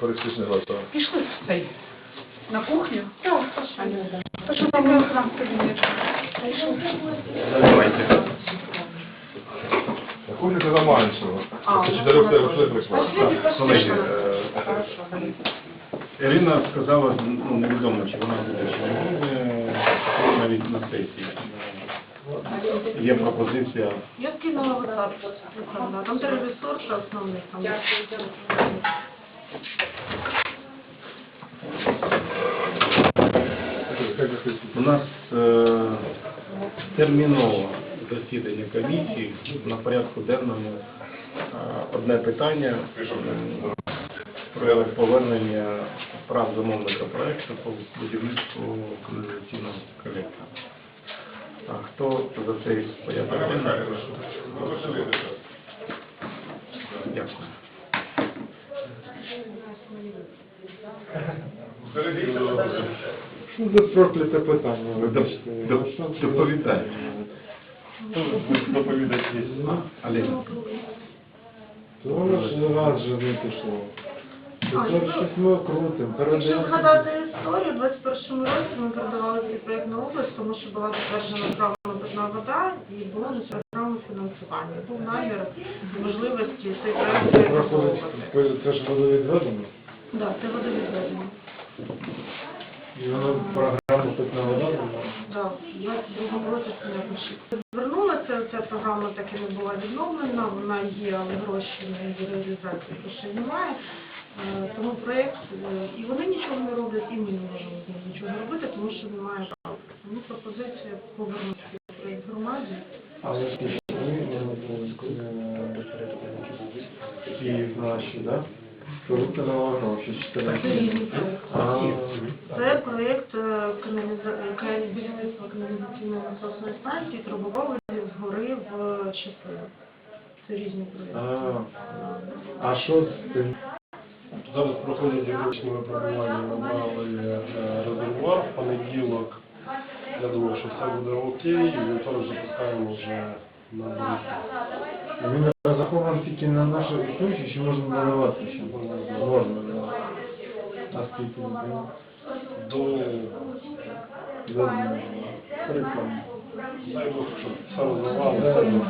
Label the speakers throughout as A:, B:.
A: Пересічне голосування.
B: Пішли цей. На кухню? Так, що там в кабінеті?
A: Давайте. На кухні це нормально.
B: Ну,
A: чотирьох
B: ну,
A: пішли
B: ну, пошли, пошли.
A: колеги,
B: Хорошо,
A: е,
C: Ірина сказала, ну невідомо, чи вона буде, чи не буде, навіть на сесії. Є пропозиція.
B: Я скинула в WhatsApp. Да, Там три ресурси основні. Там.
C: У нас е, термінове засідання комісії на порядку денному е, одне питання е, про повернення прав замовника проекту по будівництву каналізаційного колектора. А хто за цей порядок? Дякую.
D: Ну, це прокляте питання,
C: Доп-
D: вибачте.
C: доп-
D: Ну,
C: доповідай.
D: за-
C: є. Олег.
D: То ж раз же не пішло. Тепер щось ми крутимо,
B: Якщо згадати історію, у 21 році ми передавали цей проєкт на область, тому що була затверджена програма питна вода і було не програма фінансування. Був намір можливості цей проєкт реалізовувати.
D: Це ж водовідведено.
B: Так, це водовідведення.
D: Програму.
B: Так, в 22 році. Звернулася, ця програма так і не була відновлена, вона є, але гроші на її реалізацію грошей немає. Е, Тому проєкт, е, і вони нічого не роблять, і ми не можемо з ним нічого робити, тому що немає прав. Тому пропозиція повернути проєкт громаді.
D: Але і наші, да? Виконала гроші,
B: Це
D: 14.
B: різні Це проєкт е, каналіза- е, будівництва каналізаційної насосної станції трубоводів згори в Часи. Це різні проєкти.
D: а, а що з тим?
E: Зараз проходять юридичне випробування, набрали е, резервуар в понеділок. Я думаю, що все буде окей, і вівторок запускаємо вже.
D: Він розрахований тільки на наше існуюче, чи можна наливати ще? Можна, да. А скільки?
E: До
D: За Прикольно.
E: дай Бог, щоб все розвивалося,
D: Дай Бог.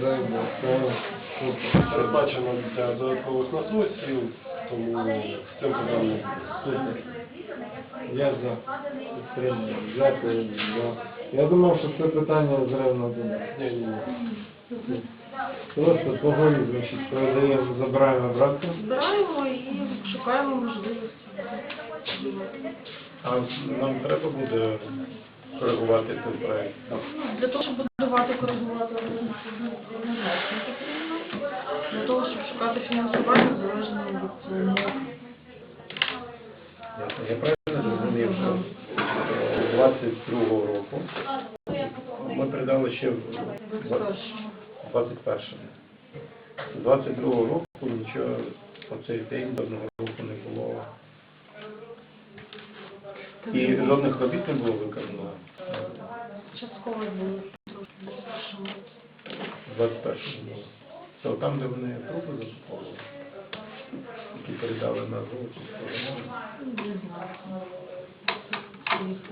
D: Дай Бог.
E: Передбачено для додаткових насосів, тому з цим.
D: Супер. Я за підтримую. Дякую. Да. Я думав, що це питання зревно
E: думати.
D: Просто погоді, значить, передаємо, забираємо обратно.
B: Збираємо і шукаємо можливості.
C: А нам треба буде коригувати цей проєкт?
B: Ну, для того, щоб будувати, коригувати. Для того, щоб шукати фінансування залежно від е,
C: умов. Я правильно зрозумів, що 22 ще в 21-му. 22-го року нічого по цей день жодного року не було. І жодних робіт не було виконано
B: Частково було
C: в 21-му було. Це там, де вони труби закуповували, які передали на золоту сторону.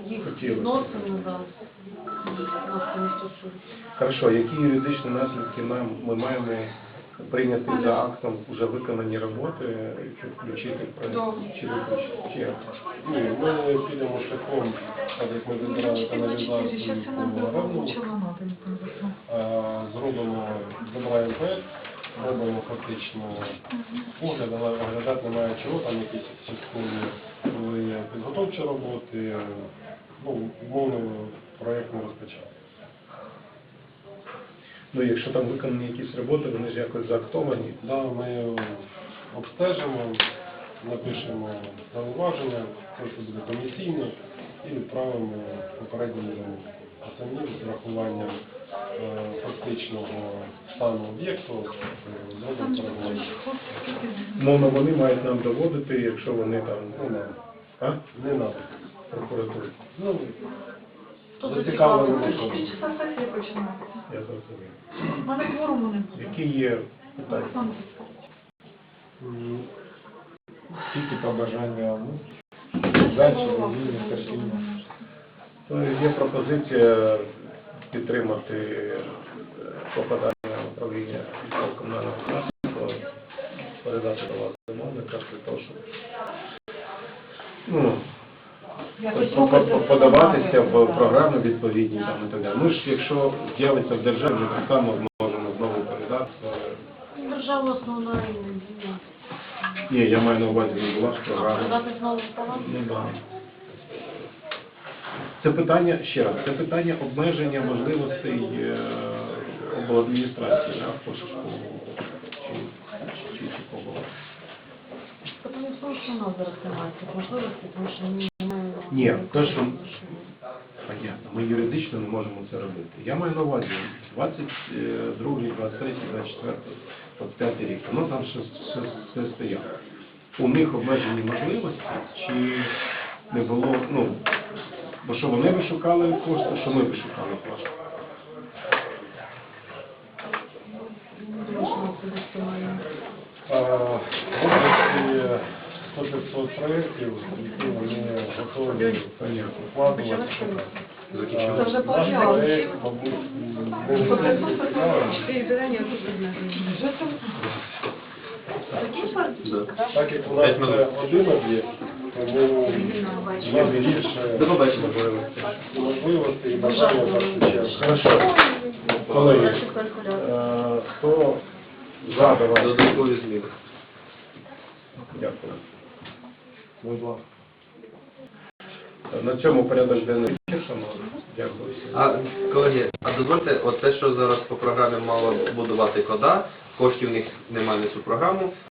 B: Їх відносини нас не.
C: Хорошо, які юридичні наслідки нам ми маємо прийняти за актом вже виконані роботи, чи включити в проект, чи виключити? Чи як?
E: Ні, ми підемо шляхом, так як ми вибирали каналізацію по зробимо, забираємо робимо фактично огляд, але оглядати немає чого, там якісь часткові були підготовчі роботи, ну, умовно проєкт не розпочав.
C: Ну, якщо там виконані якісь роботи, вони ж якось заактовані.
E: Да, ми обстежимо, напишемо зауваження, те, що буде комісійно, і відправимо попередньому замовнику. А самі з урахуванням е, фактичного стану об'єкту е.
C: Мовно, вони мають нам доводити, якщо вони там,
E: Не надо.
C: а?
E: Не треба.
C: Прокуратура.
E: Ну.
B: Починається.
C: Я зрозумів.
B: У мене кворуму не буде.
C: Які є питання?
B: Олександр,
E: М,
D: тільки побажання ну, вільні терпіння.
C: Ну, Є пропозиція підтримати е, попадання управління комунального господарства, передати до вас замовника для того, щоб ну, подаватися в програми відповідні там і так далі. Ми ж, якщо з'явиться в державі, ми так само зможемо знову передати.
B: Держава основна і не.
C: Ні, я маю на увазі, не була ж програма.
B: Передати знову в?
C: Ну, да. Це питання, ще раз, це питання обмеження можливостей е, обладміністрації, да, в Пошешкову чи, чи, чи, чи кого.
B: Тому тому, що у нас зараз немає цих можливостей, тому що ми не маємо...
C: Ні, те, що- Понятно, ми юридично не можемо це робити. Я маю на увазі 22, 23, 24, 25 рік. Воно там ще, ще, ще стояло. У них обмежені можливості, чи не було, ну, бо що вони вишукали кошти, що ми вишукали кошти.
B: Тому що у нас особисто має.
E: А, В області 100-500 проєктів, які вони готові вкладувати.
B: Це вже
E: Наш
B: почало.
E: проєкт, мабуть, не настільки цікавий. Так як у нас один об'єкт, тому є більше
A: До побачення.
E: можливостей і бажання в першу чергу.
C: Хорошо. Колеги, е, хто за давай?
A: Додаткові зміни.
C: Дякую.
D: Будь ласка.
C: На цьому порядок денний вичерпано. Дякую всім.
F: А, колеги, а дозвольте, от те, що зараз по програмі мала будувати кода, коштів у них немає на цю програму,